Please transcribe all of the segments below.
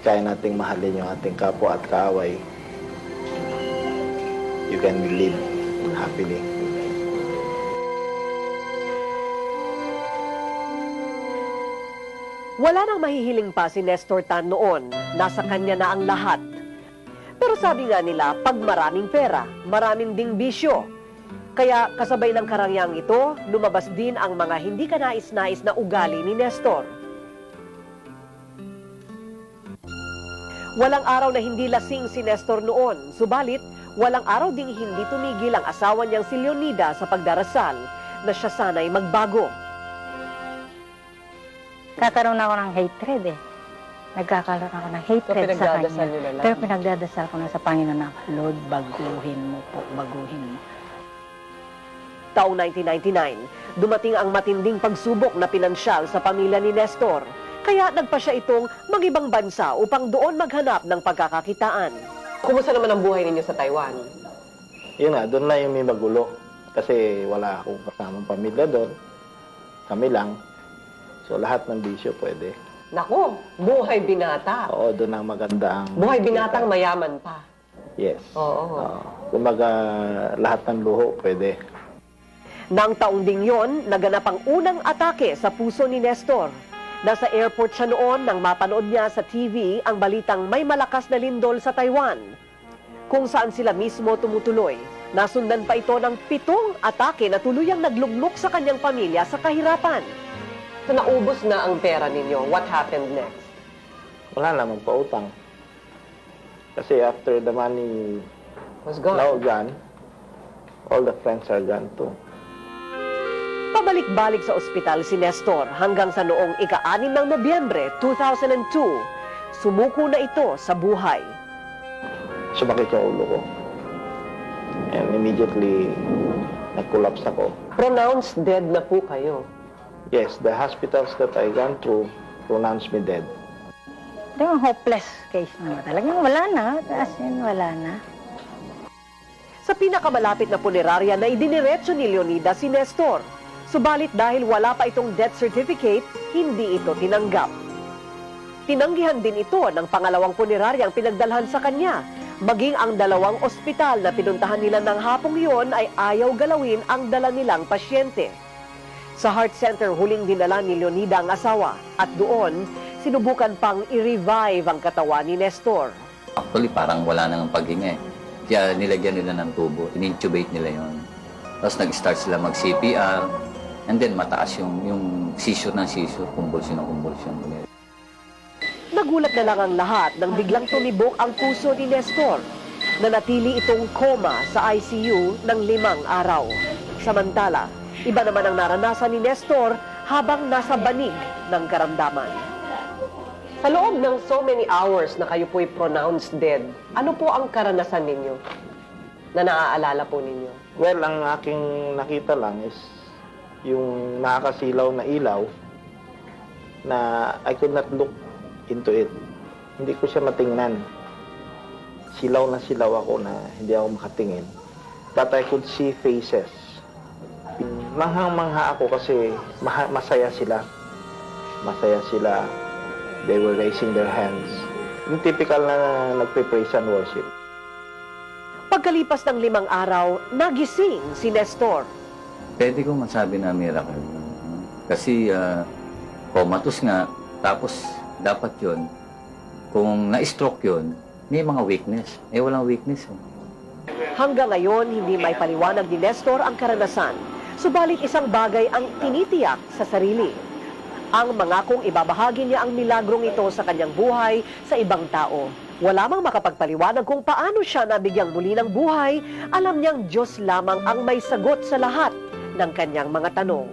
kaya nating mahalin yung ating kapwa at kaaway, you can live happily. Wala nang mahihiling pa si Nestor Tan noon. Nasa kanya na ang lahat. Pero sabi nga nila, pag maraming pera, maraming ding bisyo. Kaya kasabay ng karangyang ito, lumabas din ang mga hindi kanais-nais na ugali ni Nestor. Walang araw na hindi lasing si Nestor noon, subalit walang araw ding hindi tumigil ang asawa niyang si Leonida sa pagdarasal na siya sana'y magbago. Kakaroon ako ng hatred eh. Nagkakaroon ako ng hatred sa pinagdadasal kanya. na? Pero pinagdadasal ko na sa Panginoon na, Lord, baguhin mo po, baguhin mo. Taong 1999, dumating ang matinding pagsubok na pinansyal sa pamilya ni Nestor. Kaya nagpa siya itong mag-ibang bansa upang doon maghanap ng pagkakakitaan. Kumusta naman ang buhay ninyo sa Taiwan? Yun nga, doon na yung may magulo. Kasi wala akong kasamang pamilya doon. Kami lang. So lahat ng bisyo pwede. Nako, buhay binata. Oo, doon ang maganda ang... Buhay binatang mayaman pa. Yes. Oo. Oo. Kumbaga, lahat ng luho pwede. Nang taong ding yon, naganap ang unang atake sa puso ni Nestor. Nasa airport siya noon nang mapanood niya sa TV ang balitang may malakas na lindol sa Taiwan. Kung saan sila mismo tumutuloy. Nasundan pa ito ng pitong atake na tuluyang naglugmok sa kanyang pamilya sa kahirapan. So naubos na ang pera ninyo. What happened next? Wala namang pautang. Kasi after the money Was gone. now gone, all the friends are gone too. Pabalik-balik sa ospital si Nestor hanggang sa noong ika-6 ng Nobyembre 2002. Sumuko na ito sa buhay. Sumakit yung ulo ko. And immediately, nag-collapse ako. Pronounced dead na po kayo. Yes, the hospitals that I gone through pronounced me dead. Ito yung hopeless case na talagang wala na. As in, wala na. Sa pinakamalapit na punerarya na idiniretso ni Leonida si Nestor. Subalit dahil wala pa itong death certificate, hindi ito tinanggap. Tinanggihan din ito ng pangalawang puneraryang pinagdalhan sa kanya. Maging ang dalawang ospital na pinuntahan nila ng hapong iyon ay ayaw galawin ang dala nilang pasyente. Sa Heart Center huling dinala ni Leonida ang asawa at doon sinubukan pang i-revive ang katawan ni Nestor. Actually, parang wala nang paghinga eh. Kaya nilagyan nila ng tubo, in-intubate nila yon. Tapos nag-start sila mag-CPR, and then mataas yung, yung seizure ng seizure, convulsion ng convulsion. Nagulat na lang ang lahat nang biglang tumibok ang puso ni Nestor. Nanatili itong coma sa ICU ng limang araw. Samantala, iba naman ang naranasan ni Nestor habang nasa banig ng karamdaman. Sa loob ng so many hours na kayo po'y pronounced dead, ano po ang karanasan ninyo na naaalala po ninyo? Well, ang aking nakita lang is yung nakakasilaw na ilaw na I could not look into it. Hindi ko siya matingnan. Silaw na silaw ako na hindi ako makatingin. But I could see faces. Manghang-mangha ako kasi masaya sila. Masaya sila. They were raising their hands. Yung typical na nagpe-praise and worship. Pagkalipas ng limang araw, nagising si Nestor. Pwede ko masabi na miracle. Kasi ah, comatose nga, tapos dapat yon kung na-stroke yon may mga weakness. Eh, walang weakness. Eh. Hanggang ngayon, hindi may paliwanag ni Nestor ang karanasan. Subalit isang bagay ang tinitiyak sa sarili. Ang mga kung ibabahagi niya ang milagrong ito sa kanyang buhay sa ibang tao. Wala mang makapagpaliwanag kung paano siya nabigyang muli ng buhay, alam niyang Diyos lamang ang may sagot sa lahat ng kanyang mga tanong.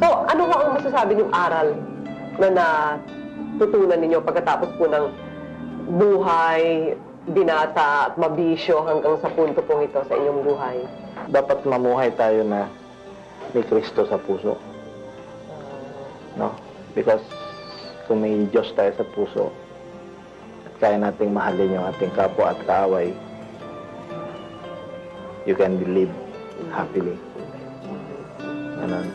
So, ano po ang masasabi niyong aral na natutunan ninyo pagkatapos po ng buhay, binata at mabisyo hanggang sa punto pong ito sa inyong buhay? dapat mamuhay tayo na may Kristo sa puso. No? Because kung may Diyos tayo sa puso, at kaya nating mahalin yung ating kapwa at kaaway, you can live happily. 可能